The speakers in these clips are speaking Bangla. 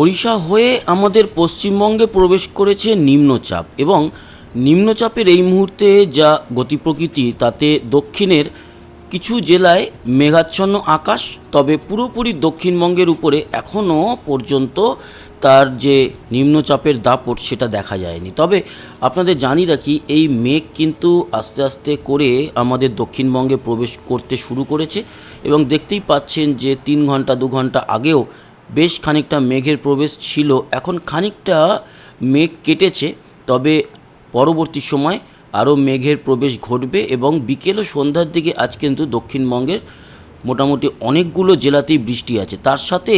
ওড়িশা হয়ে আমাদের পশ্চিমবঙ্গে প্রবেশ করেছে নিম্নচাপ এবং নিম্নচাপের এই মুহূর্তে যা গতি প্রকৃতি তাতে দক্ষিণের কিছু জেলায় মেঘাচ্ছন্ন আকাশ, তবে পুরোপুরি দক্ষিণবঙ্গের উপরে এখনও পর্যন্ত তার যে নিম্নচাপের দাপট সেটা দেখা যায়নি। তবে আপনাদের জানি রাখি, এই মেঘ কিন্তু আস্তে আস্তে করে আমাদের দক্ষিণবঙ্গে প্রবেশ করতে শুরু করেছে এবং দেখতেই পাচ্ছেন যে তিন ঘণ্টা, দু ঘণ্টা আগেও বেশ খানিকটা মেঘের প্রবেশ ছিল। এখন খানিকটা মেঘ কেটেছে, তবে পরবর্তী সময় আরও মেঘের প্রবেশ ঘটবে এবং বিকেল ও সন্ধ্যার দিকে আজ কিন্তু দক্ষিণবঙ্গের মোটামুটি অনেকগুলো জেলাতেই বৃষ্টি আছে। তার সাথে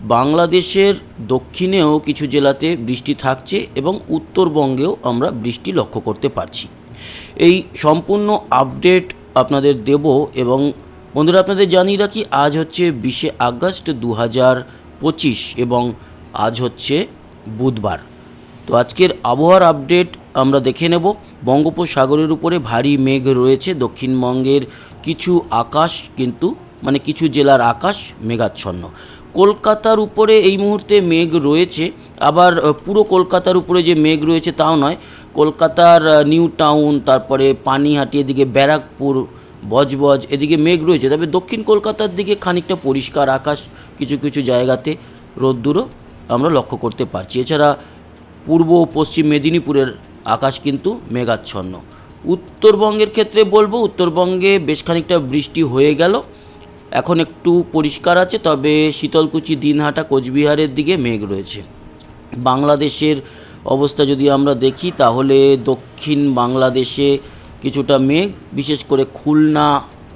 বাংলাদেশের দক্ষিণেও কিছু জেলাতে বৃষ্টি থাকছে এবং উত্তরবঙ্গেও আমরা বৃষ্টি লক্ষ্য করতে পারছি। এই সম্পূর্ণ আপডেট আপনাদের দেব এবং বন্ধুরা, আপনাদের জানিয়ে রাখি, আজ হচ্ছে বিশে আগস্ট দু হাজার পঁচিশ এবং আজ হচ্ছে বুধবার। তো আজকের আবহাওয়ার আপডেট আমরা দেখে নেব। বঙ্গোপসাগরের উপরে ভারী মেঘ রয়েছে, দক্ষিণবঙ্গের কিছু আকাশ কিন্তু মানে কিছু জেলার আকাশ মেঘাচ্ছন্ন। কলকাতার উপরে এই মুহূর্তে মেঘ রয়েছে, আবার পুরো কলকাতার উপরে যে মেঘ রয়েছে তাও নয়। কলকাতার নিউ টাউন তারপরে পানিহাটি, এদিকে ব্যারাকপুর বজবজ, এদিকে মেঘ রয়েছে, তবে দক্ষিণ কলকাতার দিকে খানিকটা পরিষ্কার আকাশ, কিছু কিছু জায়গাতে রোদ্দুরও আমরা লক্ষ্য করতে পারছি। এছাড়া পূর্ব ও পশ্চিম মেদিনীপুরের আকাশ কিন্তু মেঘাচ্ছন্ন। উত্তরবঙ্গের ক্ষেত্রে বলব, উত্তরবঙ্গে বেশ খানিকটা বৃষ্টি হয়ে গেল। এখন একটু পরিষ্কার আছে, তবে শীতলকুচি, দিনহাটা, কোচবিহারের দিকে মেঘ রয়েছে। বাংলাদেশের অবস্থা যদি আমরা দেখি, তাহলে দক্ষিণ বাংলাদেশে কিছুটা মেঘ, বিশেষ করে খুলনা,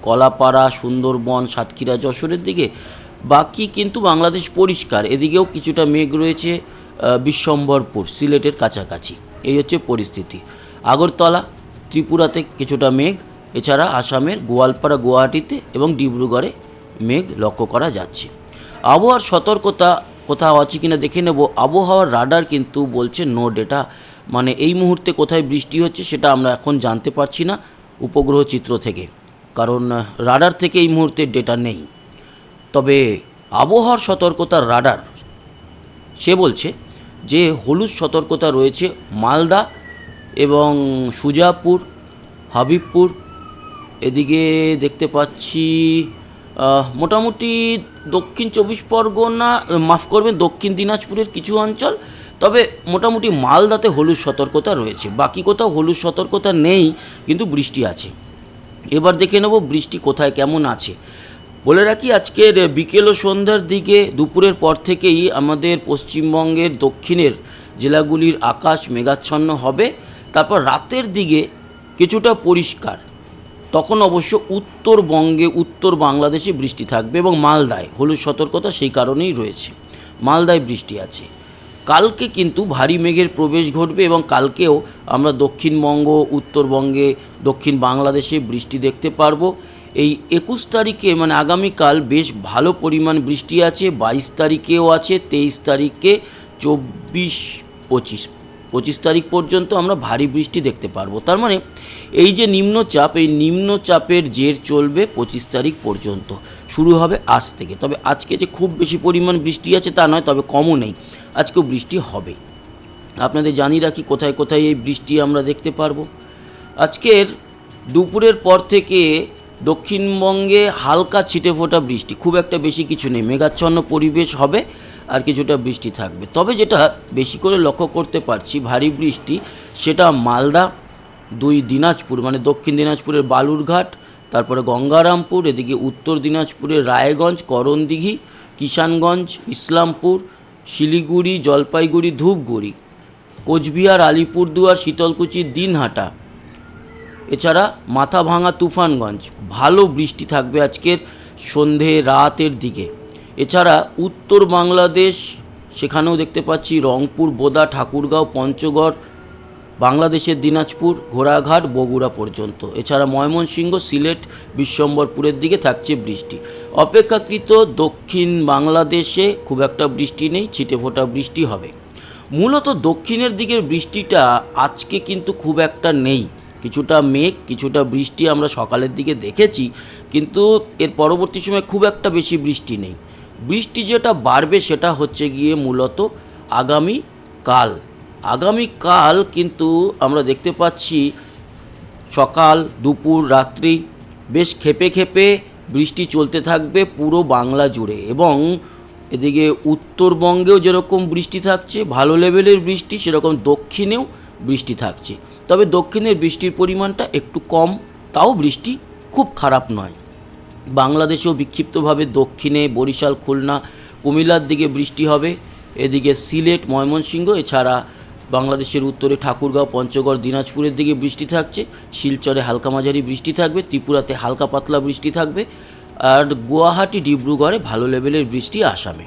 কলাপাড়া, সুন্দরবন, সাতক্ষীরা, যশোরের দিকে। বাকি কিন্তু বাংলাদেশ পরিষ্কার। এদিকেও কিছুটা মেঘ রয়েছে বিশ্বম্বরপুর, সিলেটের কাছাকাছি। এই হচ্ছে পরিস্থিতি। আগরতলা, ত্রিপুরাতে কিছুটা মেঘ, এছাড়া আসামের গোয়ালপাড়া, গুয়াহাটিতে এবং ডিব্রুগড়ে মেঘ লক্ষ্য করা যাচ্ছে। আবহাওয়ার সতর্কতা কোথাও আছে কিনা দেখে নেব। আবহাওয়ার রাডার কিন্তু বলছে নো ডেটা। মানে এই মুহূর্তে কোথায় বৃষ্টি হচ্ছে সেটা আমরা এখন জানতে পারছি না উপগ্রহ চিত্র থেকে। কারণ রাডার থেকে এই মুহূর্তে ডেটা নেই। তবে আবহাওয়ার সতর্কতার রাডার, সে বলছে যে হলুদ সতর্কতা রয়েছে মালদা এবং সুজাপুর, হাবিবপুর। এদিকে দেখতে পাচ্ছি মোটামুটি দক্ষিণ চব্বিশ পরগনা মাফ করবেন, দক্ষিণ দিনাজপুরের কিছু অঞ্চল তবে মোটামুটি মালদাতে হলুদ সতর্কতা রয়েছে। বাকি কোথাও হলুদ সতর্কতা নেই, কিন্তু বৃষ্টি আছে। এবার দেখে নেব বৃষ্টি কোথায়, কেমন আছে। বলে রাখি, আজকের বিকেল ও সন্ধ্যার দিকে দুপুরের পর থেকেই আমাদের পশ্চিমবঙ্গের দক্ষিণের জেলাগুলির আকাশ মেঘাচ্ছন্ন হবে। তারপর রাতের দিকে কিছুটা পরিষ্কার। তখন অবশ্য উত্তরবঙ্গে, উত্তর বাংলাদেশে বৃষ্টি থাকবে এবং মালদায় হলুদ সতর্কতা সেই কারণেই রয়েছে। মালদায় বৃষ্টি আছে। কালকে কিন্তু ভারী মেঘের প্রবেশ ঘটবে এবং কালকেও আমরা দক্ষিণবঙ্গ, উত্তরবঙ্গে, দক্ষিণ বাংলাদেশে বৃষ্টি দেখতে পারব। এই একুশ তারিখে মানে আগামীকাল বেশ ভালো পরিমাণ বৃষ্টি আছে, বাইশ তারিখেও আছে, তেইশ তারিখে চব্বিশ, পঁচিশ পঁচিশ তারিখ পর্যন্ত আমরা ভারী বৃষ্টি দেখতে পারব। তার মানে এই যে নিম্নচাপ, এই নিম্নচাপের জের চলবে পঁচিশ তারিখ পর্যন্ত। শুরু হবে আজ থেকে। তবে আজকে যে খুব বেশি পরিমাণ বৃষ্টি আছে তা নয়, তবে কমও নেই। আজকেও বৃষ্টি হবে। আপনাদের জানিয়ে রাখি কোথায় কোথায় এই বৃষ্টি আমরা দেখতে পারব। আজকের দুপুরের পর থেকে দক্ষিণবঙ্গে হালকা ছিটে ফোটা বৃষ্টি, খুব একটা বেশি কিছু নেই। মেঘাচ্ছন্ন পরিবেশ হবে আর কিছুটা বৃষ্টি থাকবে। তবে যেটা বেশি করে লক্ষ্য করতে পারছি ভারী বৃষ্টি, সেটা মালদা, দুই দিনাজপুর মানে দক্ষিণ দিনাজপুরের বালুরঘাট, তারপরে গঙ্গারামপুর, এদিকে উত্তর দিনাজপুরের রায়গঞ্জ, করণদিঘি, কিষানগঞ্জ, ইসলামপুর শিলিগুড়ি, জলপাইগুড়ি, ধূপগুড়ি, কোচবিহার, আলিপুরদুয়ার, শীতলকুচি, দিনহাটা। এছাড়া মাথা ভাঙা তুফানগঞ্জ, ভালো বৃষ্টি থাকবে আজকের সন্ধে রাতের দিকে। এছাড়া উত্তর বাংলাদেশ, সেখানেও দেখতে পাচ্ছি রংপুর, বোদা, ঠাকুরগাঁও, পঞ্চগড় বাংলাদেশের দিনাজপুর, ঘোড়াঘাট, বগুড়া পর্যন্ত। এছাড়া ময়মনসিংহ, সিলেট, বিশ্বম্বরপুরের দিকে থাকছে বৃষ্টি। অপেক্ষাকৃত দক্ষিণ বাংলাদেশে খুব একটা বৃষ্টি নেই ছিটেফোঁটা বৃষ্টি হবে। মূলত দক্ষিণের দিকের বৃষ্টিটা আজকে কিন্তু খুব একটা নেই। কিছুটা মেঘ, কিছুটা বৃষ্টি আমরা সকালের দিকে দেখেছি, কিন্তু এর পরবর্তী সময় খুব একটা বেশি বৃষ্টি নেই। বৃষ্টি যেটা বাড়বে সেটা হচ্ছে গিয়ে মূলত আগামী কাল আগামী কাল কিন্তু আমরা দেখতে পাচ্ছি সকাল, দুপুর, রাত্রি বেশ খেপে খেপে বৃষ্টি চলতে থাকবে পুরো বাংলা জুড়ে এবং এদিকে উত্তরবঙ্গেও যেরকম বৃষ্টি থাকছে, ভালো লেভেলের বৃষ্টি, সেরকম দক্ষিণেও বৃষ্টি থাকছে। তবে দক্ষিণের বৃষ্টির পরিমাণটা একটু কম, তাও বৃষ্টি খুব খারাপ নয়। বাংলাদেশেও বিক্ষিপ্তভাবে দক্ষিণে বরিশাল, খুলনা, কুমিল্লার দিকে বৃষ্টি হবে। এদিকে সিলেট, ময়মনসিংহ, এছাড়া বাংলাদেশের উত্তরে ঠাকুরগাঁও, পঞ্চগড়, দিনাজপুরের দিকে বৃষ্টি থাকছে। শিলচরে হালকা মাঝারি বৃষ্টি থাকবে। ত্রিপুরাতে হালকা পাতলা বৃষ্টি থাকবে। আর গুয়াহাটি, ডিব্রুগড়ে ভালো লেভেলের বৃষ্টি আসামে।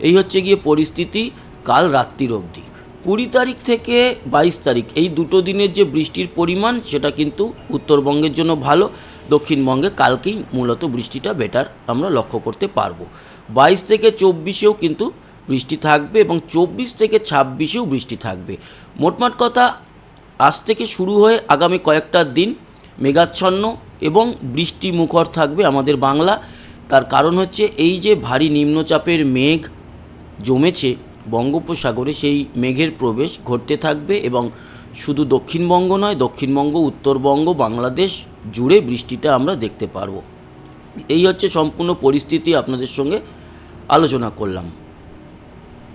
এই হচ্ছে গিয়ে পরিস্থিতি কাল রাত্রির অবধি। কুড়ি তারিখ থেকে বাইশ তারিখ, এই দুটো দিনের যে বৃষ্টির পরিমাণ, সেটা কিন্তু উত্তরবঙ্গের জন্য ভালো। দক্ষিণবঙ্গে কালকেই মূলত বৃষ্টিটা বেটার আমরা লক্ষ্য করতে পারব। বাইশ থেকে চব্বিশেও কিন্তু বৃষ্টি থাকবে এবং চব্বিশ থেকে ছাব্বিশেও বৃষ্টি থাকবে। মোটমাট কথা, আজ থেকে শুরু হয়ে আগামী কয়েকটা দিন মেঘাচ্ছন্ন এবং বৃষ্টি মুখর থাকবে আমাদের বাংলা। তার কারণ হচ্ছে এই যে ভারী নিম্নচাপের মেঘ জমেছে বঙ্গোপসাগরে, সেই মেঘের প্রবেশ ঘটতে থাকবে এবং শুধু দক্ষিণবঙ্গ নয়, দক্ষিণবঙ্গ, উত্তরবঙ্গ, বাংলাদেশ জুড়ে বৃষ্টিটা আমরা দেখতে পারব। এই হচ্ছে সম্পূর্ণ পরিস্থিতি আপনাদের সঙ্গে আলোচনা করলাম।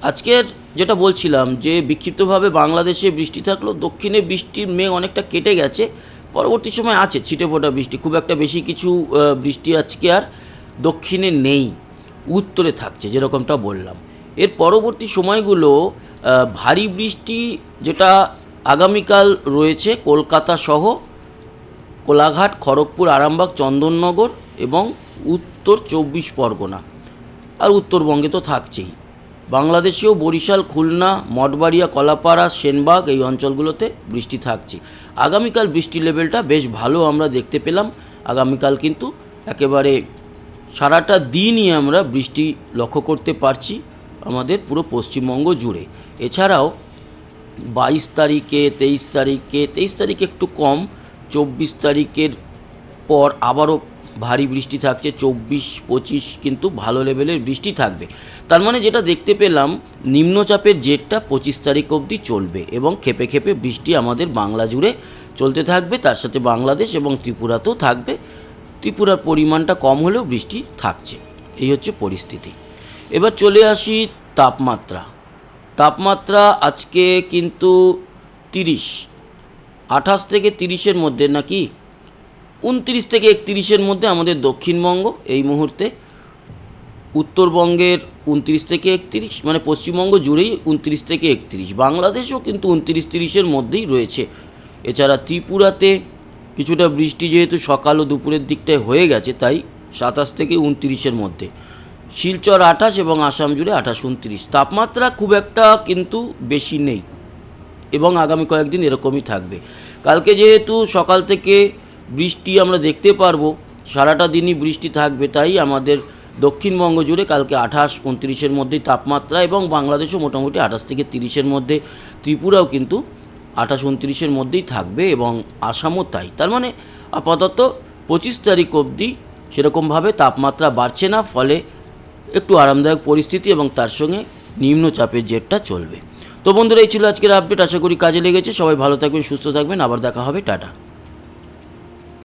আজকের যেটা বলছিলাম যে বিক্ষিপ্তভাবে বাংলাদেশে বৃষ্টি থাকল, দক্ষিণে বৃষ্টির মেঘ অনেকটা কেটে গেছে, পরবর্তী সময় আছে ছিটে ফোটা বৃষ্টি, খুব একটা বেশি কিছু বৃষ্টি আজকে আর দক্ষিণে নেই, উত্তরে থাকছে যেরকমটা বললাম। এর পরবর্তী সময়গুলো ভারী বৃষ্টি যেটা আগামীকাল রয়েছে কলকাতা সহ কোলাঘাট, খড়গপুর, আরামবাগ, চন্দননগর এবং উত্তর চব্বিশ পরগনা। আর উত্তরবঙ্গে তো থাকছেই। বাংলাদেশেও বরিশাল, খুলনা, মঠবাড়িয়া, কলাপাড়া, সেনবাগ এই অঞ্চলগুলোতে বৃষ্টি থাকছে। আগামীকাল বৃষ্টির লেভেলটা বেশ ভালো আমরা দেখতে পেলাম। আগামীকাল কিন্তু একেবারে সারাটা দিনই আমরা বৃষ্টি লক্ষ্য করতে পারছি আমাদের পুরো পশ্চিমবঙ্গ জুড়ে। এছাড়াও বাইশ তারিখে, তেইশ তারিখে তেইশ তারিখে একটু কম, চব্বিশ তারিখের পর আবারও ভারী বৃষ্টি থাকছে, চব্বিশ, পঁচিশ, কিন্তু ভালো লেভেলের বৃষ্টি থাকবে। তার মানে যেটা দেখতে পেলাম, নিম্নচাপের জেটটা পঁচিশ তারিখ অবধি চলবে এবং খেপে খেপে বৃষ্টি আমাদের বাংলা জুড়ে চলতে থাকবে, তার সাথে বাংলাদেশ এবং ত্রিপুরাতেও থাকবে। ত্রিপুরার পরিমাণটা কম হলেও বৃষ্টি থাকছে। এই হচ্ছে পরিস্থিতি। এবার চলে আসি তাপমাত্রা। তাপমাত্রা আজকে কিন্তু তিরিশ, আঠাশ থেকে তিরিশের মধ্যে নাকি উনত্রিশ থেকে একত্রিশের মধ্যে আমাদের দক্ষিণবঙ্গ, এই মুহূর্তে উত্তরবঙ্গের উনত্রিশ থেকে একত্রিশ মানে পশ্চিমবঙ্গ জুড়েই উনত্রিশ থেকে একত্রিশ, বাংলাদেশও কিন্তু উনত্রিশ তিরিশের মধ্যেই রয়েছে। এছাড়া ত্রিপুরাতে কিছুটা বৃষ্টি যেহেতু সকাল ও দুপুরের দিকটায় হয়ে গেছে, তাই সাতাশ থেকে উনত্রিশের মধ্যে। শিলচর আঠাশ এবং আসাম জুড়ে আঠাশ উনত্রিশ। তাপমাত্রা খুব একটা কিন্তু বেশি নেই এবং আগামী কয়েকদিন এরকমই থাকবে। কালকে যেহেতু সকাল থেকে বৃষ্টি আমরা দেখতে পারব। সারাটা দিনই বৃষ্টি থাকবে, তাই আমাদের দক্ষিণবঙ্গ জুড়ে কালকে আঠাশ, উনত্রিশের মধ্যেই তাপমাত্রা এবং বাংলাদেশও মোটামুটি আঠাশ থেকে তিরিশের মধ্যে, ত্রিপুরাও কিন্তু আঠাশ, উনত্রিশের মধ্যেই থাকবে এবং আসামও তাই। তার মানে আপাতত পঁচিশ তারিখ অবধি সেরকমভাবে তাপমাত্রা বাড়ছে না, ফলে একটু আরামদায়ক পরিস্থিতি এবং তার সঙ্গে নিম্নচাপের জেটটা চলবে। তো বন্ধুরা, এই ছিল আজকের আপডেট আশা করি কাজে লেগেছে। সবাই ভালো থাকবেন, সুস্থ থাকবেন। আবার দেখা হবে। টাটা।